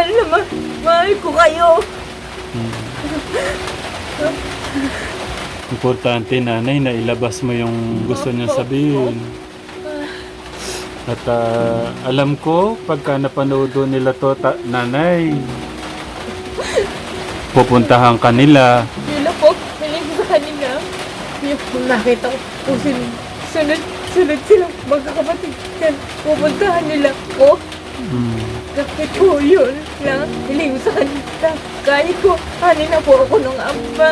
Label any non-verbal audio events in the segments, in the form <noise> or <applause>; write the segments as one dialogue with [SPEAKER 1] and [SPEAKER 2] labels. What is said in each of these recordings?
[SPEAKER 1] mahal na ma mahal ko kayo.
[SPEAKER 2] Importante nanay na ilabas mo yung gusto niyo sabihin. At ah, alam ko, pagka napanood doon nila to, ta- nanay, pupuntahan ka nila.
[SPEAKER 1] Yun lang po, hiling ko sa kanila. Yung nakita ko kung sin sunod, sunod sila magkakapatid. Yan, pupuntahan nila ko. Kapit po yun lang, hiling ko sa kanila. Kahit ko, hani na po ako ng ama.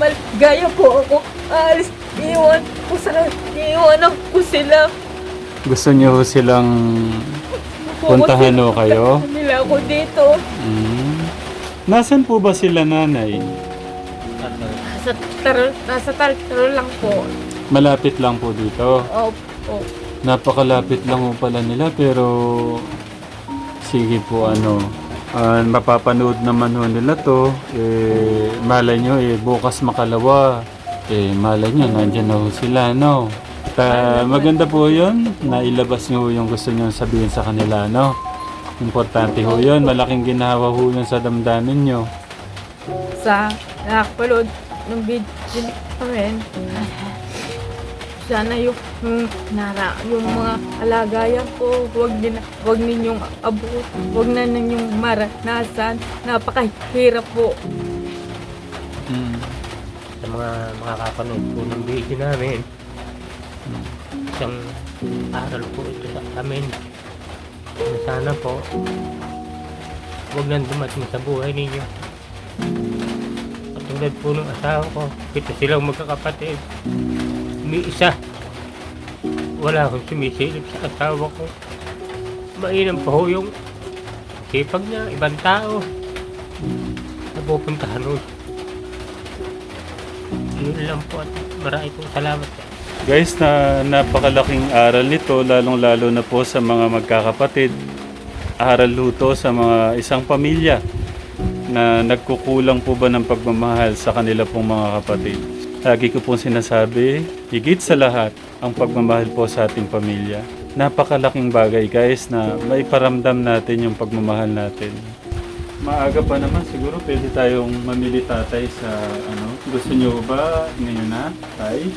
[SPEAKER 1] Mal, gaya po ako. Aalis, iwan ko sa iwanan ko sila.
[SPEAKER 2] Gusto niyo silang puntahan o kayo?
[SPEAKER 1] Nila ako dito.
[SPEAKER 2] Hmm. Nasaan po ba sila nanay?
[SPEAKER 1] Nasa tarol, nasa tarol lang po.
[SPEAKER 2] Malapit lang po dito.
[SPEAKER 1] Opo.
[SPEAKER 2] Napakalapit lang po pala nila pero sige po ano. Ah, mapapanood naman ho nila to. Eh malay nyo eh bukas makalawa. Eh malay nyo nandyan na ho sila no Ta, maganda po yun. Nailabas nyo yung gusto nyo sabihin sa kanila no importante ho yun. Malaking ginawa ho yun sa damdamin nyo.
[SPEAKER 1] Sa nakapalood ng video namin. Sana yung, yung, nara, yung mga alagayan ko, wag, din, wag ninyong abot, wag na ninyong maranasan. Napakahirap po.
[SPEAKER 2] mm.
[SPEAKER 3] sa mga makakapanood po ng video namin. Isang aral po ito sa amin. Na sana po, huwag nang dumating sa buhay ninyo. Katulad po ng asawa ko, ito silang magkakapatid. May isa. Wala akong sumisilip sa asawa ko. Mainam pa ho yung sipag niya, ibang tao. Napupuntahan ho yun lang po at marami pong salamat.
[SPEAKER 2] Guys, na napakalaking aral nito, lalong-lalo na po sa mga magkakapatid. Aral luto sa mga isang pamilya na nagkukulang po ba ng pagmamahal sa kanila pong mga kapatid. Lagi ko pong sinasabi, higit sa lahat, ang pagmamahal po sa ating pamilya. Napakalaking bagay guys na maiparamdam natin yung pagmamahal natin. Maaga pa naman siguro pwede tayong mamili tatay sa ano. Gusto niyo ba ngayon na, tay?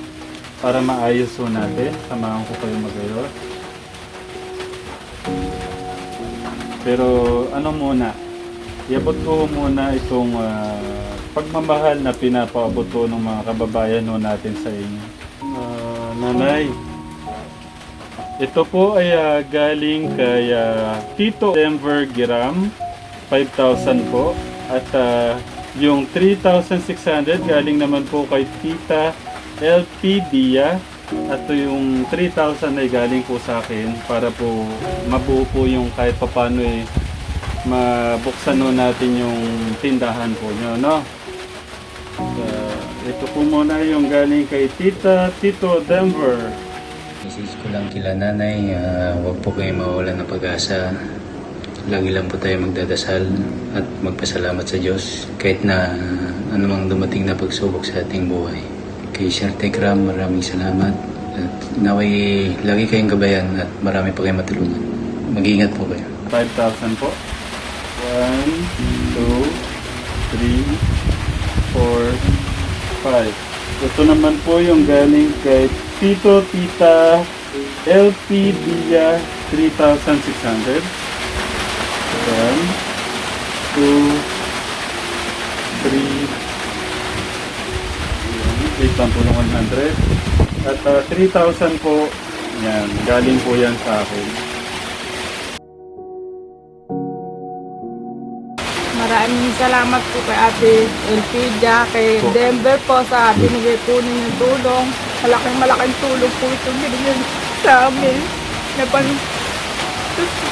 [SPEAKER 2] Para maayos po natin. Samahan ko kayo magayos. Pero ano muna, iabot ko muna itong ah, pagmamahal na pinapaabot ko ng mga kababayan natin sa inyo. Nanay, ito po ay ah, galing kay ah, Tito Denver Giram, 5,000 po. At ah, yung 3,600 galing naman po kay Tita LP Dia. At yung 3,000 ay galing po sa akin para po mabuo po yung kahit papano eh mabuksan natin yung tindahan po nyo, no? Ah, ito po muna yung galing kay Tita Tito Denver.
[SPEAKER 4] Message ko lang kila nanay, ah, huwag po kayo mawawalan ng pag-asa. Lagi lang po tayo magdadasal at magpasalamat sa Diyos kahit na anumang dumating na pagsubok sa ating buhay. Kay Sir Tekram, maraming salamat. At naway lagi kayong gabayan at marami pa kayong matulungan. Mag-ingat po kayo.
[SPEAKER 2] 5,000 po. 1, 2, 3, 4, 5. Ito naman po yung galing kay Tito Tita LP Dia 3,600. 1, 2, 3, Wait lang po ng 100. At ah, 3,000 po, yan, galing po yan sa akin.
[SPEAKER 1] Maraming salamat po kay Ate Elpidia, kay
[SPEAKER 2] Po.
[SPEAKER 1] Denver po sa binigay po ninyong tulong. Malaking malaking tulong po ito binigay sa amin. Na pan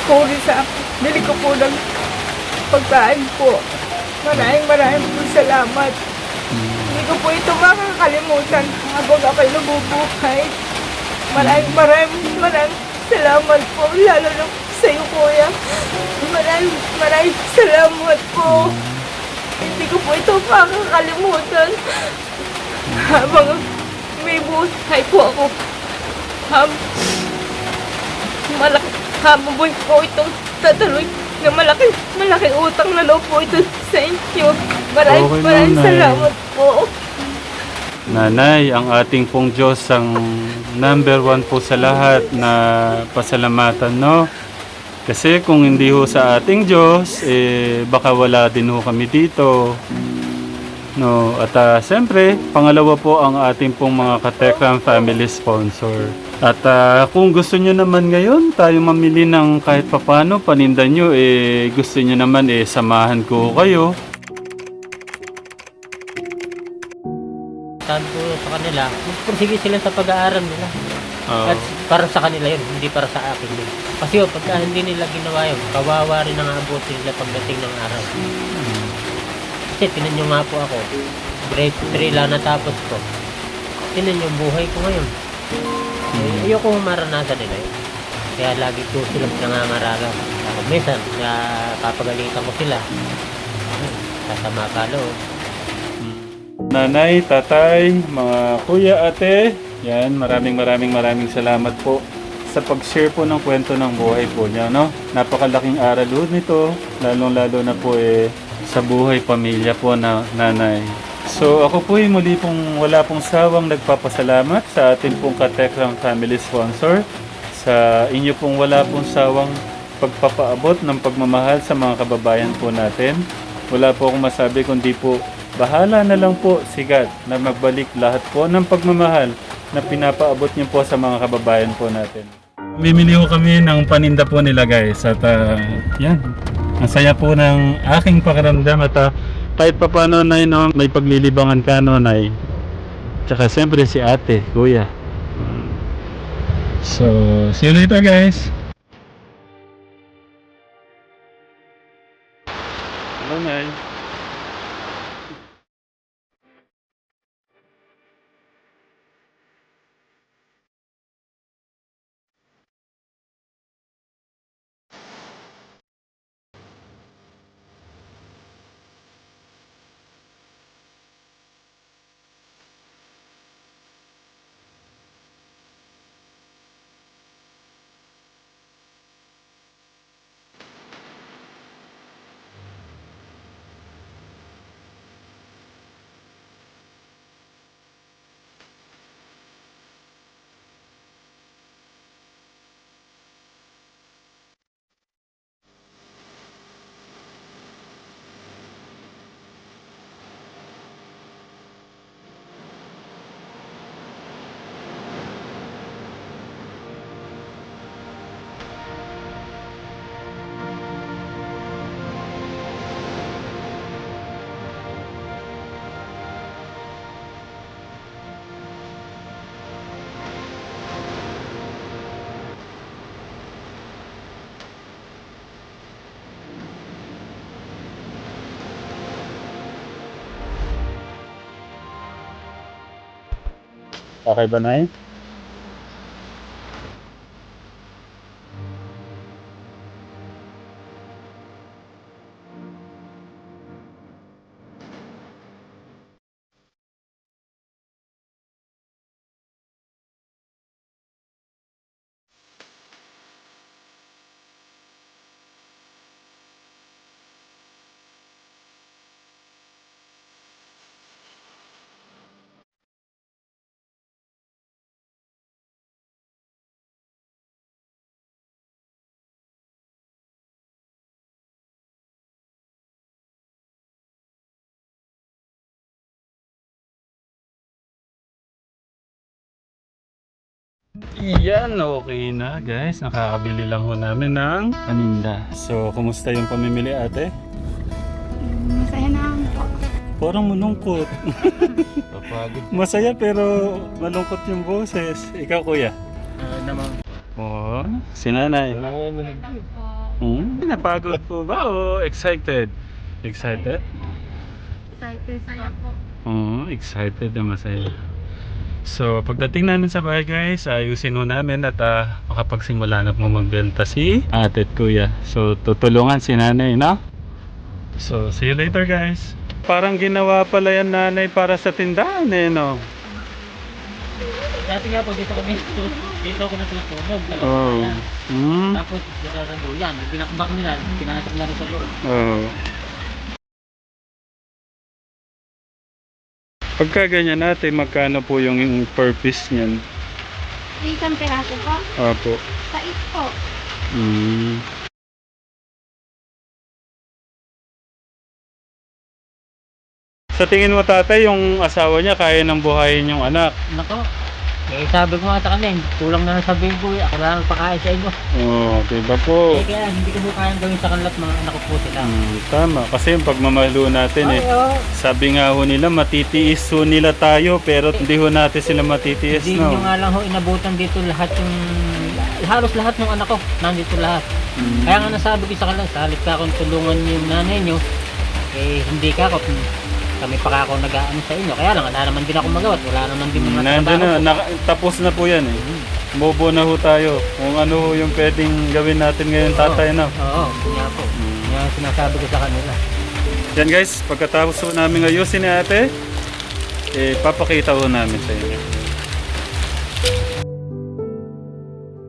[SPEAKER 1] ko rin sa bili ko po ng pagkain po. Maraming maraming po salamat. Hindi ko po ito makakalimutan habang ako'y nabubuhay. Maraming maraming maraming salamat po. Lalo na sa iyo, kuya. Maraming maraming salamat po. Hindi ko po ito makakalimutan. Habang may buhay po ako. Hab malaki habang buhay po itong tatuloy na malaki, malaki utang na loob po ito sa inyo. Maraming,
[SPEAKER 2] Okay,
[SPEAKER 1] maraming
[SPEAKER 2] Nanay.
[SPEAKER 1] salamat po.
[SPEAKER 2] Nanay, ang ating pong Diyos ang number one po sa lahat na pasalamatan, no? Kasi kung hindi ho sa ating Diyos, eh, baka wala din ho kami dito. No, at ah, siyempre, pangalawa po ang ating pong mga Katekram family sponsor. At ah, kung gusto nyo naman ngayon, tayo mamili ng kahit papano, paninda nyo, eh, gusto nyo naman, eh, samahan ko kayo.
[SPEAKER 3] Sabi ko sa kanila, magpursige sila sa pag-aaral nila.
[SPEAKER 2] Ah,
[SPEAKER 3] At para sa kanila yun, hindi para sa akin yun. Kasi yun, pagka hindi nila ginawa yun, kawawa rin ang abutin nila pagdating ng araw. Kasi tinan nyo nga po ako, grade 3 lang natapos ko. Tinan nyo yung buhay ko ngayon. Eh, ayoko maranasan nila yun. Kaya lagi ko sila nangangarala. Ako minsan, napapagalitan ko sila. Sasama ka loob.
[SPEAKER 2] Nanay, tatay, mga kuya, ate, yan, maraming maraming maraming salamat po sa pag-share po ng kwento ng buhay po niya, no? Napakalaking aral po nito, lalong-lalo na po eh, sa buhay pamilya po na nanay. So ako po ay muli pong wala pong sawang nagpapasalamat sa ating pong Katekram Family Sponsor sa inyo pong wala pong sawang pagpapaabot ng pagmamahal sa mga kababayan po natin. Wala po akong masabi kundi po bahala na lang po sigat na magbalik lahat po ng pagmamahal na pinapaabot niyo po sa mga kababayan po natin. Mimili ko kami ng paninda po nila guys at ah, yan. Ang saya po ng aking pakiramdam at ah, kahit pa paano na no, may paglilibangan ka no, nay. Tsaka siyempre si ate, kuya. So, see you later guys. Hello, Nay. Okay ba, Nay? Yan, okay na guys. Nakakabili lang ho namin ng paninda. So, kumusta yung pamimili ate?
[SPEAKER 1] Masaya na po.
[SPEAKER 2] Parang malungkot. <laughs>
[SPEAKER 3] Papagod.
[SPEAKER 2] Masaya pero malungkot yung boses. Ikaw kuya?
[SPEAKER 3] Uh, naman.
[SPEAKER 2] Oo, si nanay. Hmm? Napagod po ba o excited? Excited?
[SPEAKER 1] Excited po.
[SPEAKER 2] Oo, excited na masaya. So, pagdating namin sa bahay guys, ayusin mo namin at ah, makapagsimula na po magbenta si ate at kuya. So, tutulungan si nanay, no? So, see you later guys. Parang ginawa pala yan nanay para sa tindahan eh, no?
[SPEAKER 3] Dati nga po dito kami, <laughs> dito ako natutulog. Sa
[SPEAKER 2] Oh. Hmm?
[SPEAKER 3] Tapos, nararado yan. Pinakbak nila, pinasok na rin sa loob.
[SPEAKER 2] Oo. Pagka ganyan natin, magkano po yung purpose niyan?
[SPEAKER 5] Isang piraso po.
[SPEAKER 2] Apo.
[SPEAKER 5] Sais po.
[SPEAKER 2] Mm. Sa tingin mo tatay, yung asawa niya kaya nang buhayin yung anak.
[SPEAKER 3] Nako, eh sabi ko nga sa kanila, kulang na lang sabihin ko, eh, ako lang nagpakain sa inyo.
[SPEAKER 2] Oo, oh, diba po?
[SPEAKER 3] Eh kaya hindi ko po kayang gawin sa kanila at mga anak ko po sila.
[SPEAKER 2] Mm, tama, kasi yung pagmamahal ho natin eh.
[SPEAKER 3] Oo,
[SPEAKER 2] Sabi nga ho nila, matitiis ho nila tayo, pero hindi ho natin sila matitiis,
[SPEAKER 3] hindi
[SPEAKER 2] no?
[SPEAKER 3] nyo nga lang ho inabutan dito lahat yung, halos lahat ng anak ko, nandito lahat.
[SPEAKER 2] Mm.
[SPEAKER 3] Kaya nga nasabi ko sa kanila, salit ka kung tulungan yung nanay niyo, eh hindi ka ako, kami pa ako nag-aano sa inyo. Kaya lang, wala naman din ako magawa at wala naman din mga
[SPEAKER 2] Nandiyan na, naka- tapos na po yan eh. Bobo na ho tayo. Kung ano ho yung pwedeng gawin natin ngayon, tatay, no?
[SPEAKER 3] Oo, nga po. Yun nga sinasabi ko sa kanila.
[SPEAKER 2] Yan guys, pagkatapos ho namin ayusin ni ate, eh, papakita ho namin sa inyo.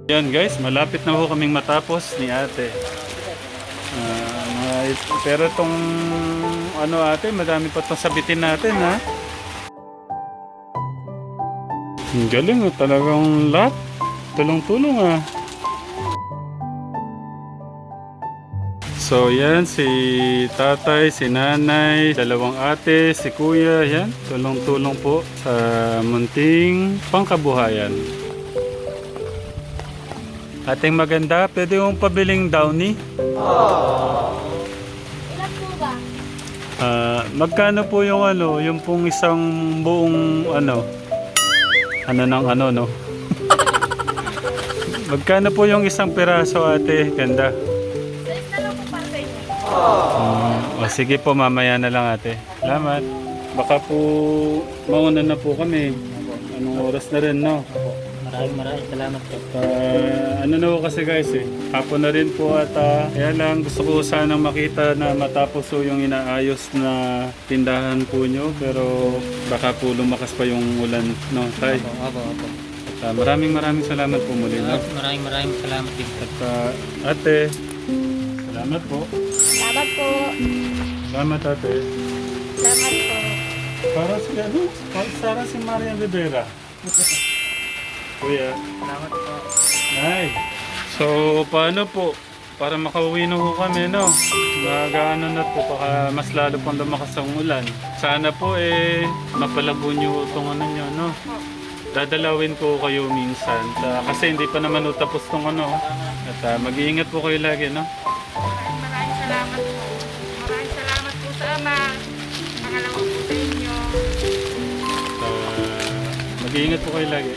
[SPEAKER 2] Yan guys, malapit na ho kaming matapos ni ate. Mga is- pero itong ano ate, madami pa sabitin natin ha. Ang galing oh, talagang lahat. Tulong-tulong ah. So yan, si tatay, si nanay, dalawang ate, si kuya, yan. Tulong-tulong po sa munting pangkabuhayan. Ating maganda, pwede mong pabiling downy.
[SPEAKER 5] Ilan
[SPEAKER 2] magkano po yung ano, yung pong isang buong ano, ano ng ano no? <laughs> magkano po yung isang piraso ate, ganda?
[SPEAKER 5] Sais na lang po para sa inyo.
[SPEAKER 2] Mm, o sige po, mamaya na lang ate. Salamat. Baka po mauna na po kami. Anong oras na rin, no?
[SPEAKER 3] Maraming maraming salamat po.
[SPEAKER 2] Ah, ano na po kasi guys eh, hapon na rin po at ah, kaya lang gusto ko sanang makita na matapos po yung inaayos na tindahan po nyo pero baka po lumakas pa yung ulan, no? Tay,
[SPEAKER 3] Opo, opo, opo.
[SPEAKER 2] at, ah, maraming maraming salamat po muli, no?
[SPEAKER 3] Maraming maraming salamat din.
[SPEAKER 2] At ah, ate, salamat po.
[SPEAKER 5] Salamat po.
[SPEAKER 2] Salamat ate.
[SPEAKER 5] Salamat po.
[SPEAKER 2] Para si ano? Para si Marian Rivera. <laughs> Kuya.
[SPEAKER 3] Salamat po.
[SPEAKER 2] Nay. So, paano po? Para makauwi na po kami, no? Magaano na po, baka mas lalo pang lumakas ang ulan. Sana po eh, mapalabo niyo itong ano nyo, no? Dadalawin ko kayo minsan. Ta- kasi hindi pa naman ho tapos tong ano. At ah, mag-iingat po kayo lagi, no?
[SPEAKER 1] Maraming maraming salamat po. Maraming salamat po sa ama. Pangalawa po sa inyo.
[SPEAKER 2] Ah, mag-iingat po kayo lagi.